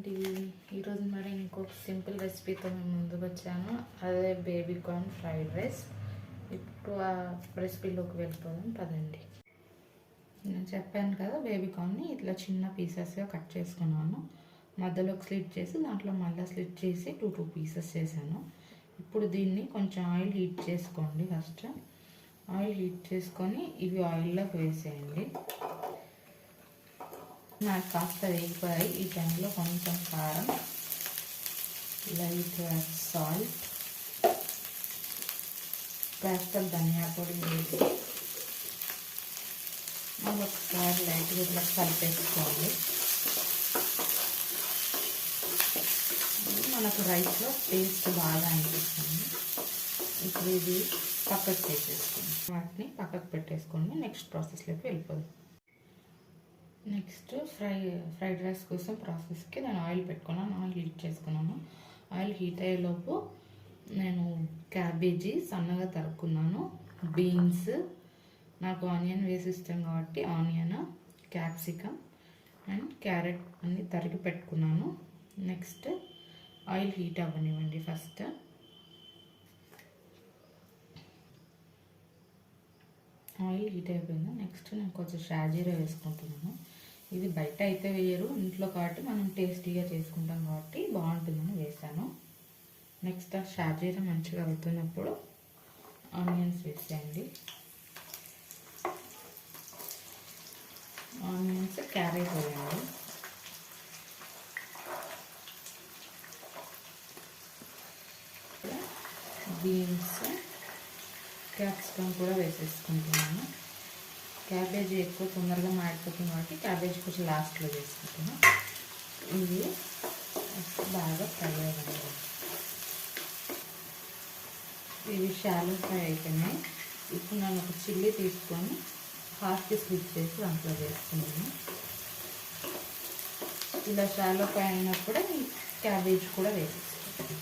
అండి ఈరోజు మరి ఇంకొక సింపుల్ రెసిపీతో మేము ముందుకు వచ్చాను అదే బేబీ కార్న్ ఫ్రైడ్ రైస్. ఇప్పుడు ఆ రెసిపీలోకి వెళ్ళిపోదాం పదండి. నేను చెప్పాను కదా బేబీ కార్న్ని ఇట్లా చిన్న పీసెస్గా కట్ చేసుకున్నాను. మధ్యలో స్లిట్ చేసి దాంట్లో మళ్ళీ స్లిట్ చేసి టూ టూ పీసెస్ చేశాను. ఇప్పుడు దీన్ని కొంచెం ఆయిల్ హీట్ చేసుకోండి ఫస్ట్. ఆయిల్ హీట్ చేసుకొని ఇవి ఆయిల్లోకి వేసేయండి. నాకు కాస్త వేగిపోయాయి ఈ టైంలో కొంచెం కారం లైట్ సాల్ట్ కాస్త ధనియా పొడి వేసి మళ్ళీ ఒకసారి లైట్గా ఇట్లా కలిపేసుకోండి మనకు రైస్లో టేస్ట్ బాగా అనిపిస్తుంది. ఇప్పుడు ఇది పక్కకు పెట్టేసుకోండి వాటిని పక్కకు పెట్టేసుకుని నెక్స్ట్ ప్రాసెస్లోకి వెళ్ళిపోదాం. నెక్స్ట్ ఫ్రై ఫ్రైడ్ రైస్ కోసం ప్రాసెస్కి నేను ఆయిల్ పెట్టుకున్నాను. ఆయిల్ హీట్ చేసుకున్నాను. ఆయిల్ హీట్ అయ్యేలోపు నేను క్యాబేజీ సన్నగా తరుక్కున్నాను. బీన్స్ నాకు ఆనియన్ వేసి ఇష్టం కాబట్టి ఆనియన్ క్యాప్సికమ్ అండ్ క్యారెట్ అన్నీ తరిగి పెట్టుకున్నాను. నెక్స్ట్ ఆయిల్ హీట్ అవ్వనివ్వండి ఫస్ట్. ఆయిల్ హీట్ అయిపోయింది? నెక్స్ట్ నేను కొంచెం షాజీరా వేసుకుంటున్నాను. ఇది బయట అయితే వేయరు ఇంట్లో కాబట్టి మనం టేస్టీగా చేసుకుంటాం కాబట్టి బాగుంటుందని వేసాను. నెక్స్ట్ ఆ షాజీరా మంచిగా అవుతున్నప్పుడు ఆనియన్స్ వేసేయండి. ఆనియన్స్ క్యారెట్ వేయండి బీన్స్ క్యాప్సికమ్ కూడా వేసేసుకుంటున్నాను. క్యాబేజీ ఎక్కువ తొందరగా మాడిపోతుంది కాబట్టి క్యాబేజీ కొంచెం లాస్ట్లో వేసుకుంటున్నాను ఇది బాగా ఫ్రై అవ్వండి ఇవి షాలో ఫ్రై అయిపోయినాయి. ఇప్పుడు నేను ఒక చిల్లీ తీసుకొని హాఫ్కి స్లిప్ చేసి దాంట్లో వేసుకున్నాను ఇలా షాలో ఫ్రై అయినప్పుడే క్యాబేజ్ కూడా వేసేసుకుంటాను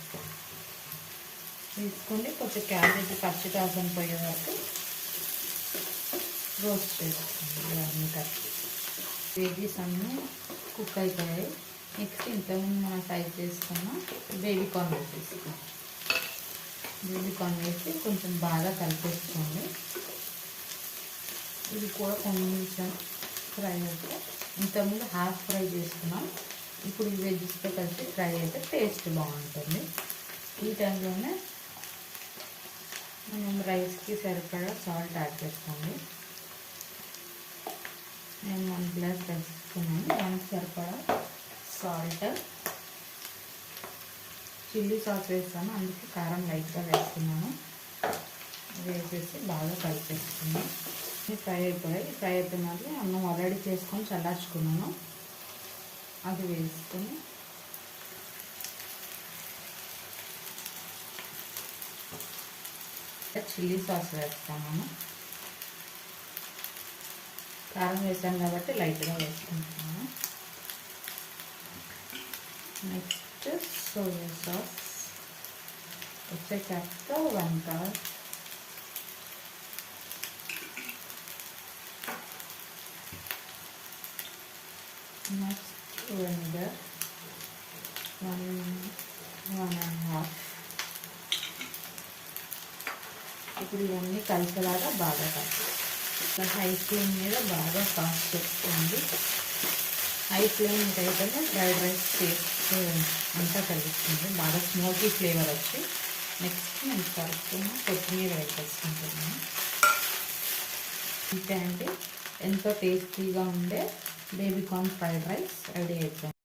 తీసుకొని కొంచెం క్యాబేజీ పచ్చి కాసం పోయే వరకు రోస్ట్ చేసుకోండి అన్నీ కలిపి బేబీస్ అన్నీ కుక్ అయిపోయాయి. నెక్స్ట్ ఇంతకుముందు మనం ఫ్రై చేసుకున్న బేబీ కార్న్ వేసేసుకోండి బేబీ కార్న్ వేసి కొంచెం బాగా కలిపేసుకోండి. ఇది కూడా కొంచెం ఫ్రై అయితే ఇంతకుముందు హాఫ్ ఫ్రై చేసుకున్నాం. ఇప్పుడు ఈ వెజ్తో కలిసి ఫ్రై అయితే టేస్ట్ బాగుంటుంది. ఈ టైంలోనే మనం రైస్కి సరిపడా సాల్ట్ యాడ్ చేసుకోండి. నేను వన్ గ్లాస్ వేసుకున్నాను దానికి సరిపడా సాల్ట్. చిల్లీ సాస్ వేస్తాను అందుకే కారం లైట్గా వేస్తున్నాను. వేసేసి బాగా కలిపేసుకున్నాను. ఫ్రై అయిపోయాయి. ఫ్రై అయిపోయినాక అన్నం ఆల్రెడీ చేసుకొని చల్లార్చుకున్నాను. అది వేసుకొని చిల్లీ సాస్ వేస్తాము కారం వేసాం కాబట్టి లైట్గా వేసుకుంటున్నాము నెక్స్ట్ సోయా సాస్ వచ్చేసాక one cover next vinegar one one and half. ఇప్పుడు ఇవన్నీ కలిసేలాగా బాగా కలిపి హై ఫ్లేమ్ మీద బాగా సాస్ చేసుకోండి. హై ఫ్లేమ్ అయితేనే ఫ్రైడ్ రైస్ టేస్ట్ అంతా కలుగుతుంది బాగా స్మోకీ ఫ్లేవర్ వచ్చి నెక్స్ట్ నేను కలుపుకున్న కొత్తిమీర వేసేసుకుంటున్నాను అంతే అండి. ఎంతో టేస్టీగా ఉండే బేబీకార్న్ ఫ్రైడ్ రైస్ రెడీ అయిపోయింది.